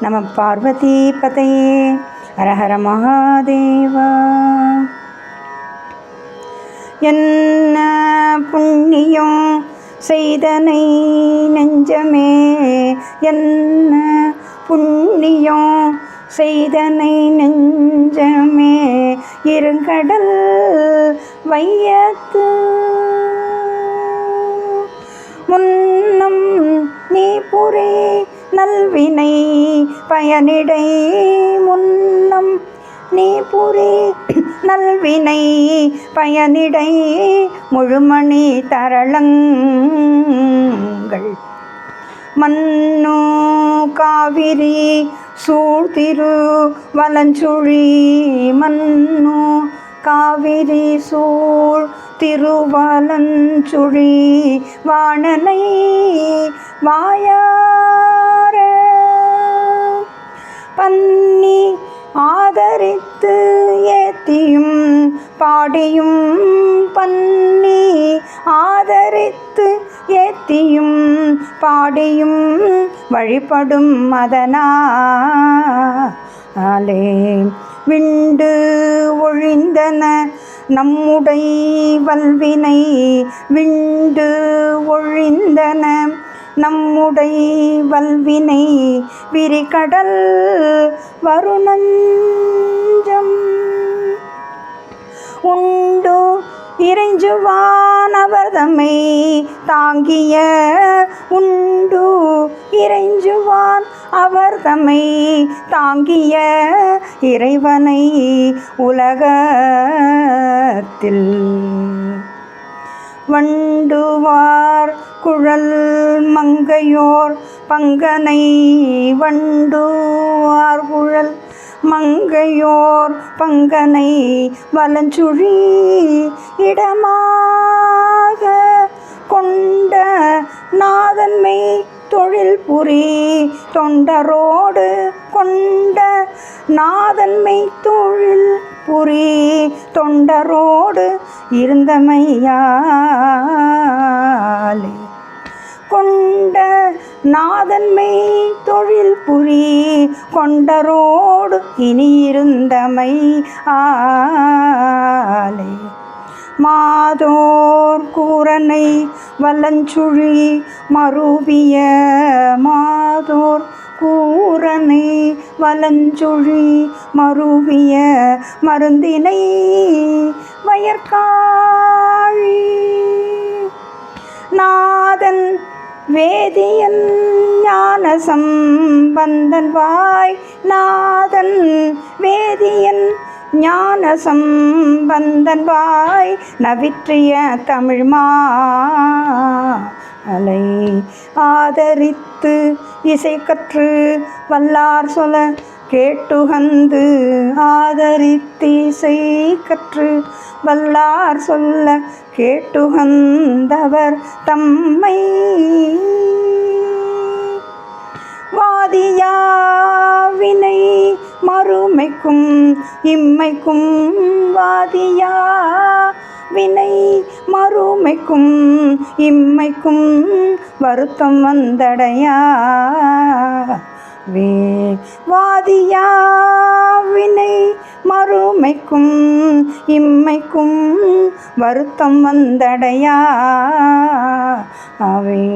நம பார்வதி பதையே ஹரஹர மகாதேவா. என்ன புண்ணியம் செய்தனை நெஞ்சமே. என்ன புண்ணியம் செய்தனை நெஞ்சமே. இருங்கடல் வையத்து. முன்னம் நீ புரே நல்வினை பயனிடை முன்னம். நீ புரே நல்வினை பயனிடை முழுமணி தரளங்கள். மன்னோ காவிரி சூழ்திரு வலஞ்சுழி. மன்னோ காவிரி சூழ் திருவலஞ்சுழி வாணனை வாயா ஆடியும் பன்னி ஆதரித்து ஏத்தியும் பாடியும் வழிபடும் மதனாலே. விண்டு ஒழிந்தன நம்முடை வல்வினை விண்டு ஒழிந்தன நம்முடை வல்வினை விரிகடல் வருணஞ்சம் உண்டு. இறைஞ்சுவானவர்தமை தாங்கிய உண்டு. இறைஞ்சுவான் அவர் தம்மை தாங்கிய இறைவனை உலகத்தில். வண்டுவார் குழல் மங்கையோர் பங்கனை வண்டுவார் குழல் மங்கையோர் பங்கனை வலஞ்சுழி இடமாக கொண்ட நாதன்மை தொழில் புரி தொண்டரோடு கொண்ட நாதன்மை தொழில் புரி தொண்டரோடு இருந்தமையாலே. கொண்ட நாதன்மை தொழில் புரி கொண்டரோடு இனியிருந்தமை ஆலை. மாதோர் கூரனை வல்லஞ்சுழி மருவிய மாதோர் கூரனை வலஞ்சுழி மருவிய மருந்தினை வயற்காழி. நாதன் வேதியன் ஞான சம்பந்தன் வாய் நாதன் வேதியன் ஞான சம்பந்தன் வாய் நவிற்றிய தமிழ் மாலை. ஆதரித்து இசை கற்று வல்லார் சொல கேட்டுகந்து ஆதரித்து இசை கற்று வல்லார் சொல்ல கேட்டுகந்தவர் தம்மை இம்மைக்கும் இம்மைக்கும் வாதியா? வினை மறுமைக்கும் இம்மைக்கும் வருத்தம் வந்தடையா? வே வாதியா? வினை மறுமைக்கும் இம்மைக்கும் வருத்தம் வந்தடையா? அவே